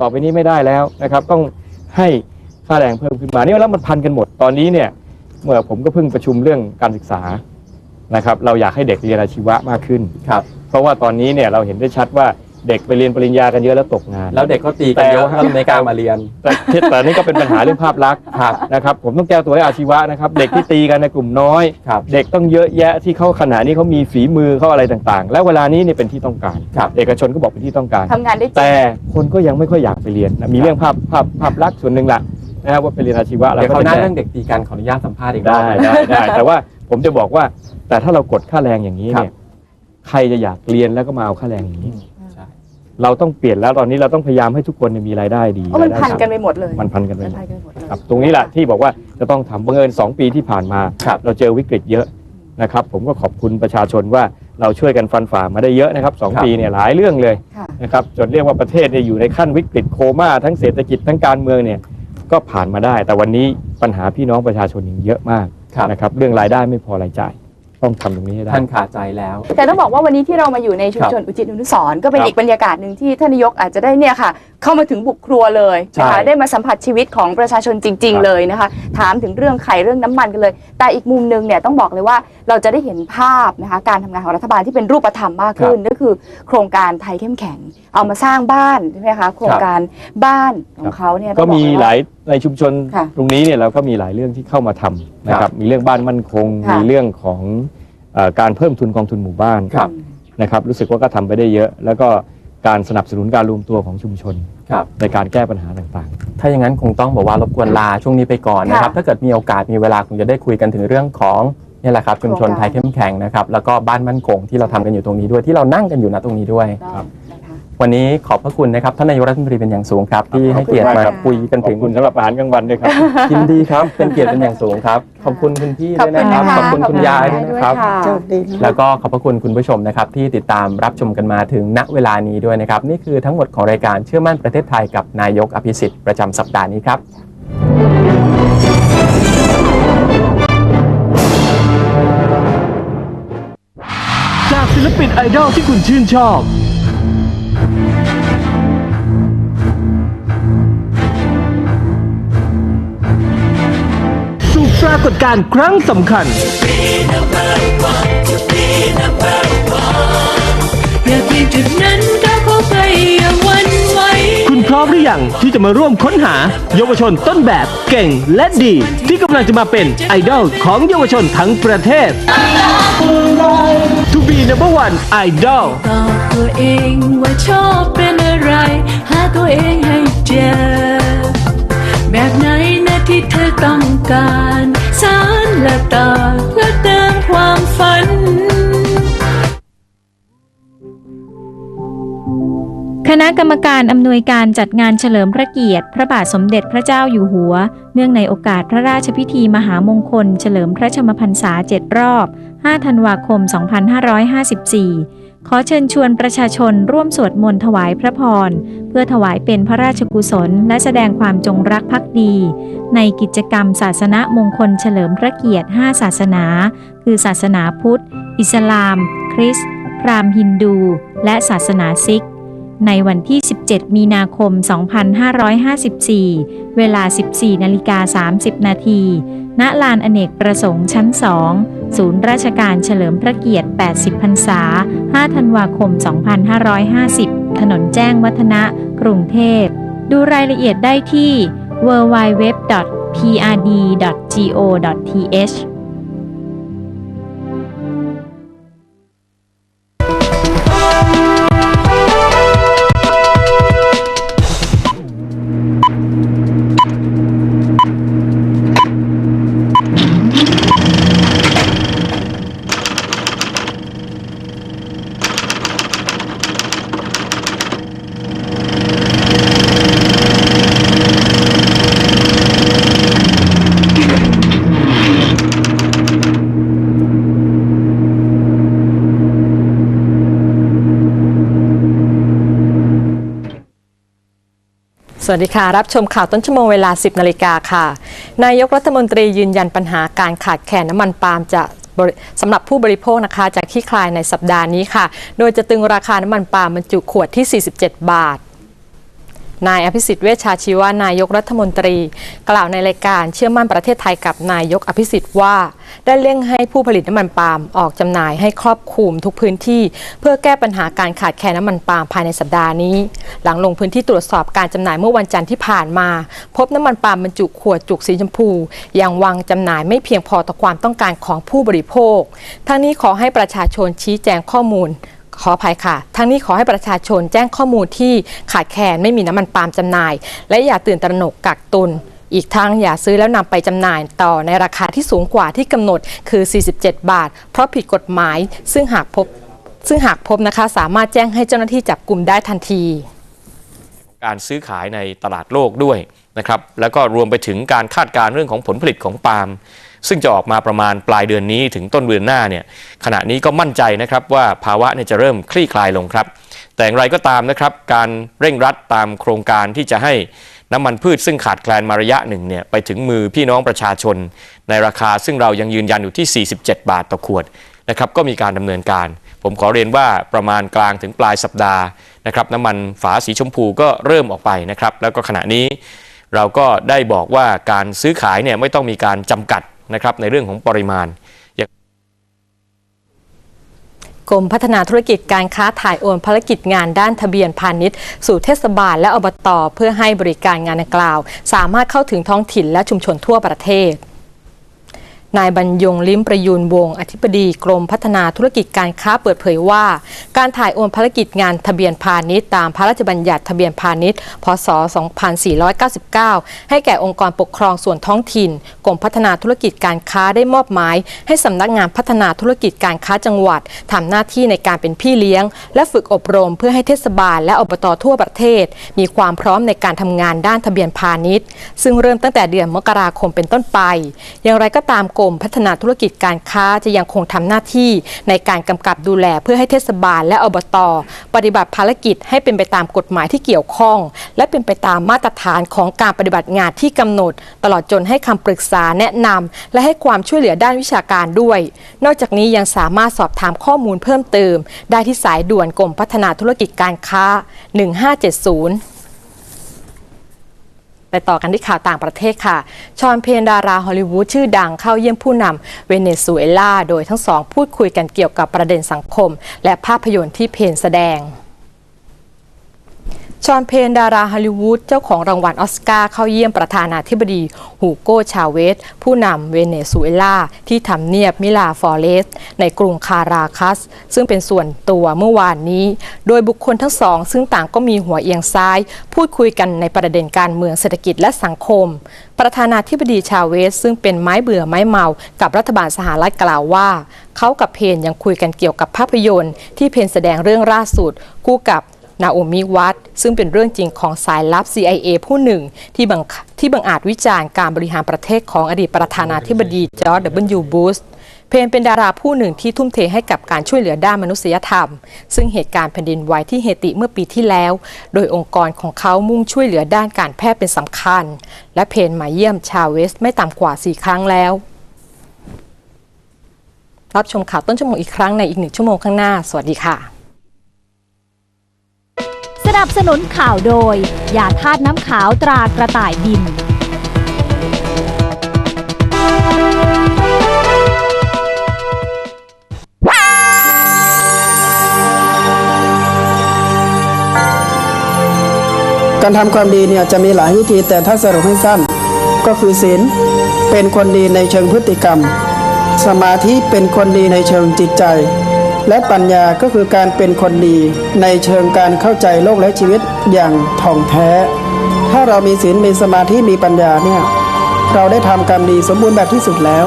ต่อไปนี้ไม่ได้แล้วนะครับ ต้องให้ค่าแรงเพิ่มขึ้นมานี่แล้วมันพันกันหมดตอนนี้เนี่ยเมื่อผมก็เพิ่งประชุมเรื่องการศึกษานะครับ เราอยากให้เด็กเรียนอาชีวะมากขึ้นครับเพราะว่าตอนนี้เนี่ยเราเห็นได้ชัดว่า เด็กไปเรียนปริญญากันเยอะแล้วตกงาน แล้วเด็กก็ตีกันเยอะแต่ครับในการมาเรียน แต่แต่นี่ก็เป็นปัญหาเรื่องภาพลักษณ์ครับนะครับผมต้องแก้ตัวให้อาชีวะนะครับ เด็กที่ตีกันในกลุ่มน้อยครับเด็กต้องเยอะแยะที่เขาขณะนี้เขามีฝีมือเขาอะไรต่างๆ แล้วเวลานี้เนี่ยเป็นที่ต้องการครับเอกชนก็บอกเป็นที่ต้องการทำงานได้จริงแต่คนก็ยังไม่ค่อยอยากไปเรียนนะมีเรื่องภาพภาพภาพลักษณ์ส่วนหนึ่งละนะครับว่าไปเรียนอาชีวะเดี๋ยวก็เขาวหน้าจะเรื่องเด็กตีกันขออนุญาตสัมภาษณ์อีกรอบได้ได้ได้แต่ว่าผมจะบอกว่าแต่ถ้าเรากดค่าแรงอย่างนี้เนี่ยใครจะอยากเรียนแล้วก็มาเอาค่าแรงอย่างนี้ใช่ เราต้องเปลี่ยนแล้วตอนนี้เราต้องพยายามให้ทุกคนเนี่ยมีรายได้ดีเพราะมันรายได้พันกันต่ำไปหมดเลยมันพันกันไปมันหมพัดนกันไปหมดเลย ครับตรงนี้แหละที่บอกว่าจะต้องทำบังเอิญสองปีที่ผ่านมา ครับเราเจอวิกฤตเยอะนะครับ ผมก็ขอบคุณประชาชนว่าเราช่วยกันฟันฝ่ามาได้เยอะนะครับสองครับ ปีเนี่ยหลายเรื่องเลยค่ะ นะครับจนเรียกว่าประเทศเนี่ยอยู่ในขั้นวิกฤตโคม่าทั้งเศรษฐกิจทั้งการเมืองเนี่ยก็ผ่านมาได้ แต่วันนี้ปัญหาพี่น้องประชาชนยังเยอะมากครับ นะครับเรื่องรายได้ไม่พอรายจ่าย ต้องทำตรงนี้ให้ได้ ท่านขาใจแล้ว แต่ต้องบอกว่าวันนี้ที่เรามาอยู่ในชุมชนอุจิตอนุสรณ์ก็เป็นครับอีกบรรยากาศหนึ่งที่ท่านนายกอาจจะได้เนี่ยค่ะ เข้ามาถึงบุกครัวเลยนะใช่คะได้มาสัมผัสชีวิตของประชาชนจริง ครับ ๆ เลยนะคะ ถามถึงเรื่องไข่เรื่องน้ำมันกันเลย แต่อีกมุมหนึงเนี่ยต้องบอกเลยว่าเราจะได้เห็นภาพนะคะการทำงานของรัฐบาลที่เป็นรูปธรรมมากขึ้นก็คือ โครงการไทยเข้มแข็ง เอามาสร้างบ้านใช่ไหมคะโครงการบ้านของเขาเนี่ยต้ก็องบอกมีเลยหว่า ลายในชุมชนค่ะตรงนี้เนี่ยเราก็มีหลายเรื่องที่เข้ามาทำนะคครัรับบมีเรื่องบ้านมั่นคง ค่ะมีเรื่องของเอ่อ การเพิ่มทุนกองทุนหมู่บ้านครับ นะครับ รู้สึกว่าก็ทำไปได้เยอะ แล้วก็การสนับสนุนการรวมตัวของชุมชนครับในการแก้ปัญหาต่างถ้าอย่างนั้นคงต้องบอกว่ารบกวนลาช่วงนี้ไปก่อนนะครับค่ะถ้าเกิดมีโอกาสมีเวลาคงจะได้คุยกันถึงเรื่องของนี่แหละครับชุมชนไทยเข้มแข็งนะครับ แล้วก็บ้านมั่นคงที่เราทำกันอยู่ตรงนี้ด้วยที่เรานั่งกันอยู่ณตรงนี้ด้วยต้องนะคะ วันนี้ขอบพระคุณนะครับท่านนายกรัฐมนตรีเป็นอย่างสูงครับ ที่ให้เกียรติมาขอบคุณมากค่ะคุยกันๆขถึอบงคุณสำหรับอาหารกลางวันด้วยครับ ยินดีครับ เป็นเกียรติเป็นอย่างสูงครับ ขอบคุณคุณพี่ด้วยนะครับขขออบบคุคุณณค่ะคุณยายด้วยนะครับค่ะโชคดีนะ แล้วก็ขอบพระคุณคุณผู้ชมนะครับ ที่ติดตามรับชมกันมาถึงณเวลานี้ด้วยนะครับ นี่คือทั้งหมดของรายการเชื่อมั่นประเทศไทยกับนายกอภิสิทธิ์ประจำสัปดาห์นี้ครับ จากศิลปินไอดอลที่คุณชื่นชอบ รากฏการณ์ครั้งสำคัญ อยากมีจุดนั้นก้าวเข้าไปอย่าหวันไหวคุณพร้อมหรือยังที่จะมาร่วมค้นหาเยาวชนต้นแบบเก่งและดี ที่กำลังจะมาเป็นไอดอลของเยาวชนทั้งประเทศ To be number one idol ตอบตัวเองว่าชอบเป็นอะไร หาตัวเองให้เจอ แบบไหนนะที่ เธอต้องการสารและต่อและเติมความฝัน คณะกรรมการอำนวยการจัดงานเฉลิมพระเกียรติ พระบาทสมเด็จพระเจ้าอยู่หัว เนื่องในโอกาสพระราชพิธีมหามงคล เฉลิมพระชมพรรษา7รอบ 5 ธันวาคม 2554 ขอเชิญชวนประชาชนร่วมสวดมนต์ถวายพระพร เพื่อถวายเป็นพระราชกุศล และแสดงความจงรักภักดี ในกิจกรรมศาสนมงคลเฉลิมพระเกียรติ 5 ศาสนา คือศาสนาพุทธ อิสลาม คริสต์พราหมณ์ฮินดู และศาสนาซิก ในวันที่ 17 มีนาคม 2554 เวลา 14นาฬิกา30 นาทีณลานอเนกประสงค์ชั้น 2 ศูนย์ราชการเฉลิมพระเกียรติ 80 พรรษา 5 ธันวาคม 2550 ถนนแจ้งวัฒนะ กรุงเทพ ดูรายละเอียดได้ที่ www.prd.go.th สวัสดีค่ะ รับชมข่าวต้นชั่วโมงเวลา 10 นาฬิกาค่ะ นายกรัฐมนตรียืนยันปัญหาการขาดแคลนน้ำมันปาล์มจะสำหรับผู้บริโภคนะคะจะคลี่คลายในสัปดาห์นี้ค่ะ โดยจะตึงราคาน้ำมันปาล์มบรรจุขวดที่ 47 บาท นายอภิสิทธิ์เวชชาชีวานายกรัฐมนตรี กล่าวในรายการเชื่อมั่นประเทศไทยกับนายกอภิสิทธิ์ว่า ได้เร่งให้ผู้ผลิตน้ำมันปาล์มออกจำหน่ายให้ครอบคลุมทุกพื้นที่ เพื่อแก้ปัญหาการขาดแคลนน้ำมันปาล์มภายในสัปดาห์นี้ หลังลงพื้นที่ตรวจสอบการจำหน่ายเมื่อวันจันทร์ที่ผ่านมา พบน้ำมันปาล์มบรรจุขวดจุกสีชมพูยังวางจำหน่ายไม่เพียงพอต่อความต้องการของผู้บริโภคทั้งนี้ขอให้ประชาชนชี้แจงข้อมูล ขออภัยค่ะ ทั้งนี้ขอให้ประชาชนแจ้งข้อมูลที่ขาดแคลนไม่มีน้ำมันปาล์มจำหน่าย และอย่าตื่นตระหนกกักตุน อีกทั้งอย่าซื้อแล้วนำไปจำหน่ายต่อในราคาที่สูงกว่าที่กำหนดคือ 47 บาท เพราะผิดกฎหมายซึ่งหากพบซึ่งหากพบนะคะสามารถแจ้งให้เจ้าหน้าที่จับกลุ่มได้ทันที การซื้อขายในตลาดโลกด้วยนะครับแล้วก็รวมไปถึงการคาดการณ์เรื่องของผลผลิตของปาล์ม ซึ่งจะออกมาประมาณปลายเดือนนี้ถึงต้นเดือนหน้าเนี่ยขณะนี้ก็มั่นใจนะครับว่าภาวะเนี่ยจะเริ่มคลี่คลายลงครับ แต่อย่างไรก็ตามนะครับการเร่งรัดตามโครงการที่จะให้น้ำมันพืชซึ่งขาดแคลนมาระยะหนึ่งเนี่ยไปถึงมือพี่น้องประชาชน ในราคาซึ่งเรายังยืนยันอยู่ที่ 47 บาทต่อขวดนะครับก็มีการดำเนินการ ผมขอเรียนว่าประมาณกลางถึงปลายสัปดาห์นะครับน้ำมันฝาสีชมพูก็เริ่มออกไปนะครับแล้วก็ขณะนี้เราก็ได้บอกว่าการซื้อขายเนี่ยไม่ต้องมีการจำกัด นะครับในเรื่องของปริมาณกรมพัฒนาธุรกิจการค้าถ่ายโอนภารกิจงานด้านทะเบียนพาณิชย์ สู่เทศบาลและอบตเพื่อให้บริการงานดังกล่าว สามารถเข้าถึงท้องถิ่นและชุมชนทั่วประเทศ นายบรรยงลิ้มประยูนวง อธิบดีกรมพัฒนาธุรกิจการค้าเปิดเผยว่า การถ่ายโอนภารกิจงานทะเบียนพาณิชย์ตามพระราชบัญญัติทะเบียนพาณิชย์ พศ 2499 ให้แก่องค์กรปกครองส่วนท้องถิ่น กรมพัฒนาธุรกิจการค้าได้มอบหมาย ให้สำนักงานพัฒนาธุรกิจการค้าจังหวัดทำหน้าที่ในการเป็นพี่เลี้ยง และฝึกอบรมเพื่อให้เทศบาล และอบตทั่วประเทศ มีความพร้อมในการทำงานด้านทะเบียนพาณิชย์ ซึ่งเริ่มตั้งแต่เดือนมกราคมเป็นต้นไป อย่างไรก็ตามกรมพัฒนาธุรกิจการค้าจะยังคงทำหน้าที่ในการกำกับดูแลเพื่อให้เทศบาลและอบต ปฏิบัติภารกิจให้เป็นไปตามกฎหมายที่เกี่ยวข้อง และเป็นไปตามมาตรฐานของการปฏิบัติงานที่กำหนด ตลอดจนให้คำปรึกษาแนะนำและให้ความช่วยเหลือด้านวิชาการด้วย นอกจากนี้ยังสามารถสอบถามข้อมูลเพิ่มเติม ได้ที่สายด่วนกรมพัฒนาธุรกิจการค้า 1570 ไปต่อกันที่ข่าวต่างประเทศค่ะ ชอนเพนดาราฮอลลีวูดชื่อดังเข้าเยี่ยมผู้นำเวเนซุเอลา โดยทั้งสองพูดคุยกันเกี่ยวกับประเด็นสังคม และภาพยนตร์ที่เพนแสดง ชอนเพนดาราฮอลลีวูดเจ้าของรางวัลออสการ์เข้าเยี่ยมประธานาธิบดีฮูโกชาเวส ผู้นำเวเนซุเอลา ที่ทำเนียบมิลาฟอเรส ในกรุงคาราคัส ซึ่งเป็นส่วนตัวเมื่อวานนี้ โดยบุคคลทั้งสอง ซึ่งต่างก็มีหัวเอียงซ้าย พูดคุยกันในประเด็นการเมืองเศรษฐกิจและสังคม ประธานาธิบดีชาเวส ซึ่งเป็นไม้เบื่อไม้เมา กับรัฐบาลสหรัฐกล่าวว่า เขากับเพนยังคุยกันเกี่ยวกับภาพยนตร์ ที่เพนแสดงเรื่องล่าสุดคู่กับ นาโอมิวัตซึ่งเป็นเรื่องจริงของสายลับ CIA ผู้หนึ่ง ที่บังที่บังอาจวิจารณ์การบริหารประเทศของอดีตประธานาธิบดีจอร์จ W. Bush เพนเป็นดาราผู้หนึ่งที่ทุ่มเทให้กับการช่วยเหลือด้านมนุษยธรรม ซึ่งเหตุการณ์แผ่นดินไหวที่เฮติเมื่อปีที่แล้ว โดยองค์กรของเขามุ่งช่วยเหลือด้านการแพทย์เป็นสำคัญ และเพนมาเยี่ยมชาเวสไม่ต่ำกว่า 4 ครั้งแล้ว รับชมข่าวต้นชั่วโมงอีกครั้งในอีกหนึ่งชั่วโมงข้างหน้า สวัสดีค่ะ นับสนุนข่าวโดยยาธาตุน้ำขาวตรากระต่ายบิน การทำความดีเนี่ยจะมีหลายวิธีแต่ถ้าสรุปให้สั้น ก็คือศีลเป็นคนดีในเชิงพฤติกรรม สมาธิเป็นคนดีในเชิงจิตใจ และปัญญาก็คือการเป็นคนดี ในเชิงการเข้าใจโลกและชีวิตอย่างท่องแท้ ถ้าเรามีศีลมีสมาธิมีปัญญาเนี่ยเราได้ทำกรรมดีสมบูรณ์แบบที่สุดแล้ว